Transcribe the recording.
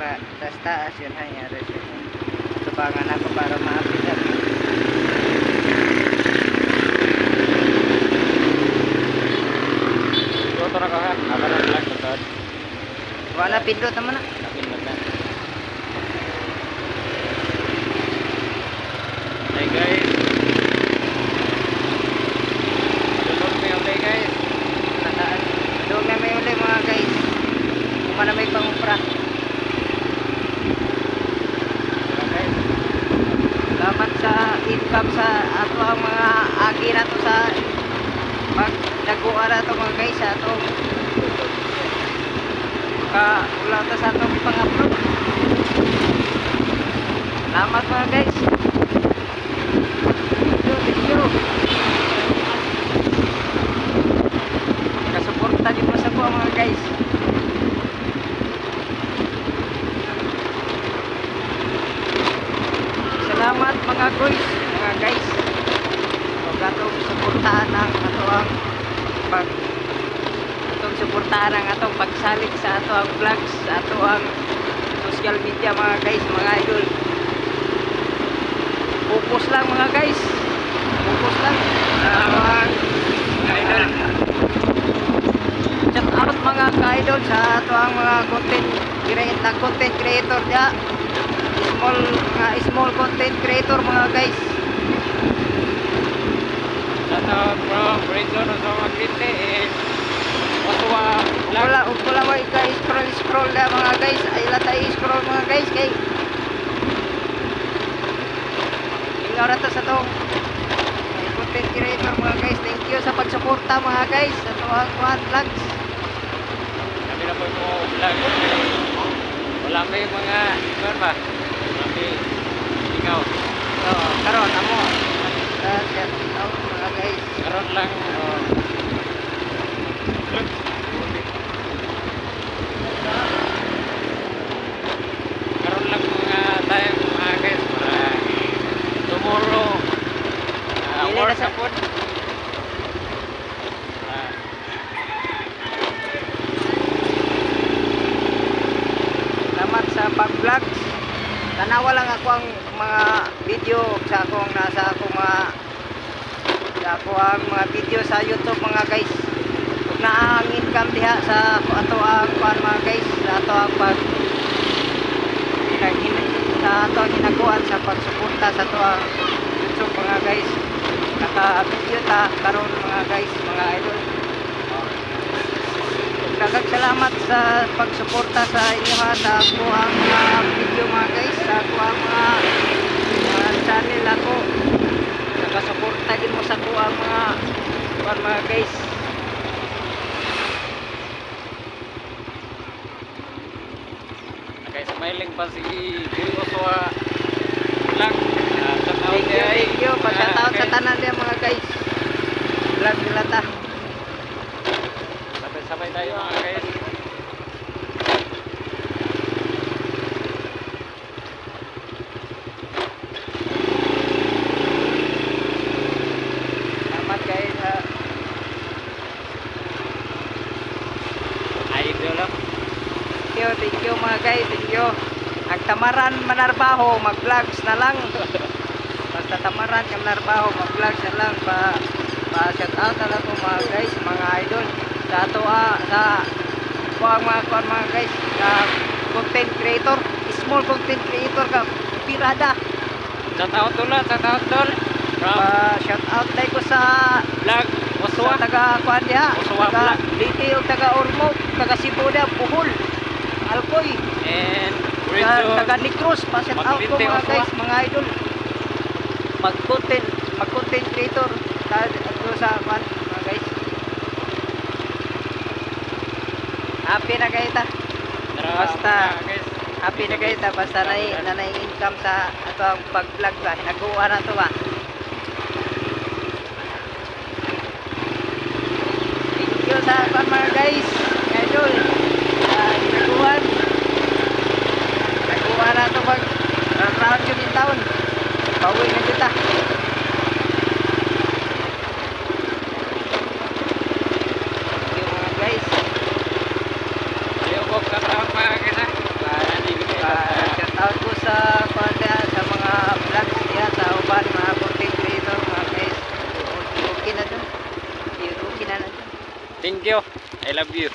pa taas taas yun hanyari siya tubangan ako para maapit ako Ito na ka ha. Akaran lang ito. wala pindot naman na Napindot na. Hey guys. Tulog mo yung day guys. nataan na may uli mga guys kuma na may pangupra Mga guys. salamat sa income sa ato ang mga agi na to sa pag naguha na to mga guys sa atong ka wala to sa atong pang-upload salamat mga guys thank you thank you kasuporta din mo sa buha mga guys salamat mga guys mga guys o gatong suportahan ang ato ang pag atong ang atong pagsalig sa ato ang vlogs sa ato ang social media mga guys mga idol. Focus lang mga guys. Focus lang. Mga idol shout out mga ka-idol sa ato ang mga content creator content creator ya small mga small content creator mga guys. Shout out from Bridson sa mga kiti. Lang. wala wala mo ka scroll scroll na mga guys ay lata scroll mga guys kay ingaw ra ta sa to content creator mga guys thank you sa pagsuporta mga guys sa to ang one vlogs Kami na po mo vlog. Wala may mga ikaw ba? Wala may ikaw. so karon amo sa shout out mga guys Karon lang. Oh. Karon lang mga tayo mga guys para tomorrow uh, Dili na work sa- na po. Ah, salamat sa pag-vlogs tanawa lang ako ang mga video sa akong nasa akong mga sa ako ang mga video sa YouTube mga guys. Ug naa ang income diha sa ato ang kuan mga guys. Sa ato ang pag sa ato ang hinaguan sa pagsuporta sa ato ang YouTube mga guys. Naka video ta karon mga guys mga idol Daghang salamat sa pagsuporta sa inyo ha sa ako ang mga video mga guys sa ako ang mga mga channel ako. Nakasuporta din mo sa ako ang mga kuwan, mga guys. Okay, smiling pa si Diri Oswa vlog. Ah, out thank you kay- thank you. Pa shout Ah, out sa tanan niya mga guys. Vlog nila ta. Sabay-sabay tayo mga guys. salamat guys ha Idol lang. Thank you mga guys. Thank you. Ang tamaran manarbaho mag vlogs na lang. Basta tamaran ka manarbaho mag vlogs na lang. Pa pa shout out na lang po mga guys mga idol. Sa ato ah, sa kuang mga kuang mga guys sa content creator small content creator ka pirada. Shout out dul, shout out. From pa shout out tayo ko sa vlog sa Oswa. taga kuan diha? Taga Vlog. Liti o taga Ormoc taga Cebu And Bridson. taga Negros, pa shout out ko mga guys, mga idol. Mag-content, mag-content creator. Ato sa man, mga guys. Happy na kayo ta. Basta-. Happy na kayo ta. Basta na, na, na income sa ato ang pag-vlog ba. Hinaguha na to ba. Thank you sa mga guys. Mga idol. Sa hinaguhan. Hinaguha na to pag round yun in town. Pauwi na kita. Thank you mga guys. Ayaw ko ka mga guys ha. Wala, hindi ko Thank you. I love you.